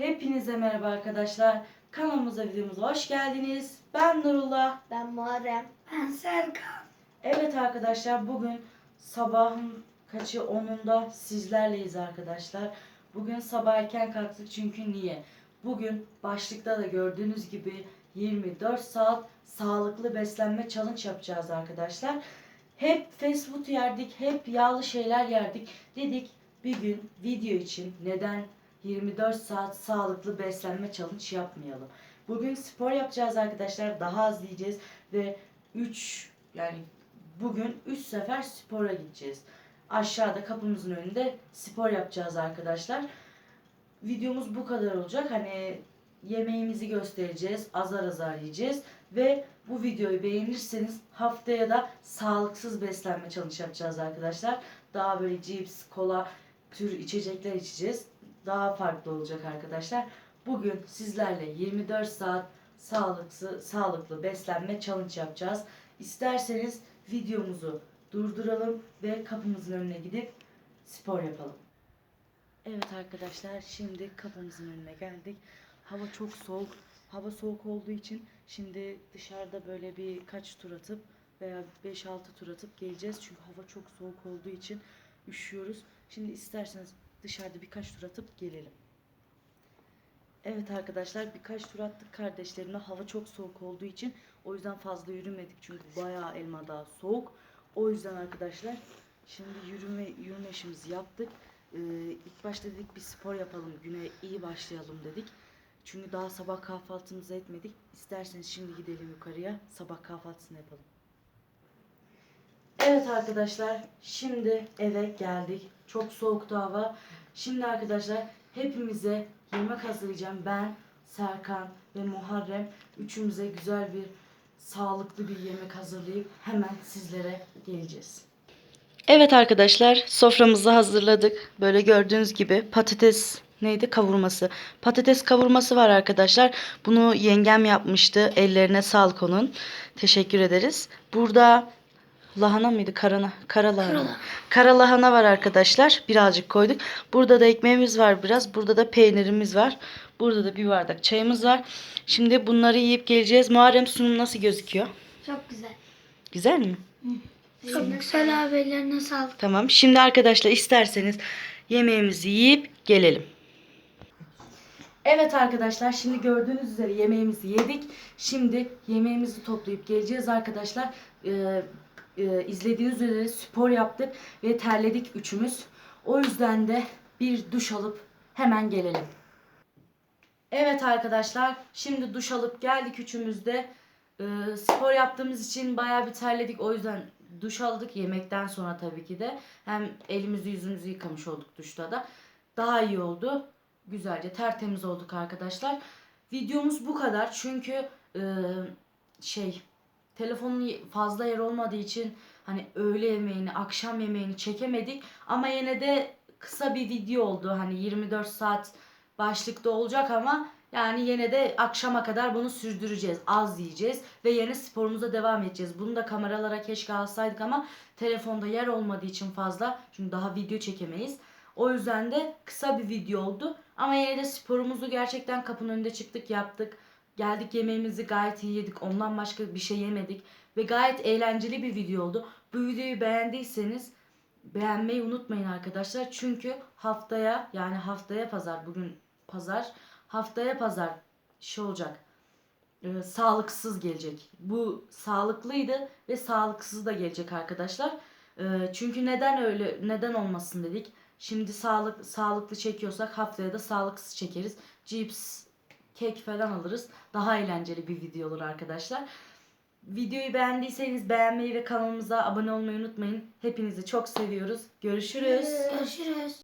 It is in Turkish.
Hepinize merhaba arkadaşlar. Kanalımıza videomuza hoş geldiniz. Ben Nurullah. Ben Muharrem. Ben Serkan. Evet arkadaşlar bugün sabahın kaçı 10'unda sizlerleyiz arkadaşlar. Bugün sabah erken kalktık çünkü niye? Bugün başlıkta da gördüğünüz gibi 24 saat sağlıklı beslenme challenge yapacağız arkadaşlar. Hep fast food yerdik, hep yağlı şeyler yerdik. Dedik bir gün video için neden 24 saat sağlıklı beslenme challenge yapmayalım. Bugün spor yapacağız arkadaşlar. Daha az yiyeceğiz ve 3 yani bugün 3 sefer spora gideceğiz. Aşağıda kapımızın önünde spor yapacağız arkadaşlar. Videomuz bu kadar olacak. Hani yemeğimizi göstereceğiz. Azar azar yiyeceğiz. Ve bu videoyu beğenirseniz haftaya da sağlıksız beslenme challenge yapacağız arkadaşlar. Daha böyle cips, kola tür içecekler içeceğiz. Daha farklı olacak arkadaşlar. Bugün sizlerle 24 saat sağlıklı, sağlıklı beslenme challenge yapacağız. İsterseniz videomuzu durduralım ve kapımızın önüne gidip spor yapalım. Evet arkadaşlar şimdi kapımızın önüne geldik. Hava çok soğuk. Hava soğuk olduğu için şimdi dışarıda böyle birkaç tur atıp veya 5-6 tur atıp geleceğiz. Çünkü hava çok soğuk olduğu için üşüyoruz. Şimdi isterseniz dışarıda birkaç tur atıp gelelim. Evet arkadaşlar birkaç tur attık kardeşlerimle. Hava çok soğuk olduğu için o yüzden fazla yürümedik. Çünkü bayağı elma daha soğuk. O yüzden arkadaşlar şimdi yürüme yürüme işimizi yaptık. Ee, ilk başta dedik bir spor yapalım. Güne iyi başlayalım dedik. Çünkü daha sabah kahvaltımızı etmedik. İsterseniz şimdi gidelim yukarıya. Sabah kahvaltısını yapalım. Evet arkadaşlar şimdi eve geldik. Çok soğuktu hava. Şimdi arkadaşlar hepimize yemek hazırlayacağım. Ben, Serkan ve Muharrem üçümüze güzel bir sağlıklı bir yemek hazırlayıp hemen sizlere geleceğiz. Evet arkadaşlar soframızı hazırladık. Böyle gördüğünüz gibi patates neydi kavurması. Patates kavurması var arkadaşlar. Bunu yengem yapmıştı. Ellerine sağlık onun. Teşekkür ederiz. Burada lahana mıydı? Karana, kara lahana. Kara lahana var arkadaşlar. Birazcık koyduk. Burada da ekmeğimiz var biraz. Burada da peynirimiz var. Burada da bir bardak çayımız var. Şimdi bunları yiyip geleceğiz. Muharrem sunum nasıl gözüküyor? Çok güzel. Güzel mi? Çok güzel abilerine sağlık. Tamam. Şimdi arkadaşlar isterseniz yemeğimizi yiyip gelelim. Evet arkadaşlar şimdi gördüğünüz üzere yemeğimizi yedik. Şimdi yemeğimizi toplayıp geleceğiz arkadaşlar. Ee, e, izlediğiniz üzere spor yaptık ve terledik üçümüz. O yüzden de bir duş alıp hemen gelelim. Evet arkadaşlar şimdi duş alıp geldik üçümüz de. Ee, spor yaptığımız için bayağı bir terledik. O yüzden duş aldık yemekten sonra tabii ki de. Hem elimizi yüzümüzü yıkamış olduk duşta da. Daha iyi oldu. Güzelce tertemiz olduk arkadaşlar. Videomuz bu kadar. Çünkü e, şey telefonun fazla yer olmadığı için hani öğle yemeğini, akşam yemeğini çekemedik. Ama yine de kısa bir video oldu. Hani 24 saat başlıkta olacak ama yani yine de akşama kadar bunu sürdüreceğiz. Az yiyeceğiz ve yine sporumuza devam edeceğiz. Bunu da kameralara keşke alsaydık ama telefonda yer olmadığı için fazla. Çünkü daha video çekemeyiz. O yüzden de kısa bir video oldu. Ama yine de sporumuzu gerçekten kapının önünde çıktık yaptık. Geldik yemeğimizi gayet iyi yedik. Ondan başka bir şey yemedik. Ve gayet eğlenceli bir video oldu. Bu videoyu beğendiyseniz beğenmeyi unutmayın arkadaşlar. Çünkü haftaya yani haftaya pazar bugün pazar haftaya pazar şey olacak. e, sağlıksız gelecek. Bu sağlıklıydı ve sağlıksız da gelecek arkadaşlar. E, çünkü neden öyle neden olmasın dedik. Şimdi sağlık sağlıklı çekiyorsak haftaya da sağlıksız çekeriz. Cips, kek falan alırız. Daha eğlenceli bir video olur arkadaşlar. Videoyu beğendiyseniz beğenmeyi ve kanalımıza abone olmayı unutmayın. Hepinizi çok seviyoruz. Görüşürüz. Görüşürüz.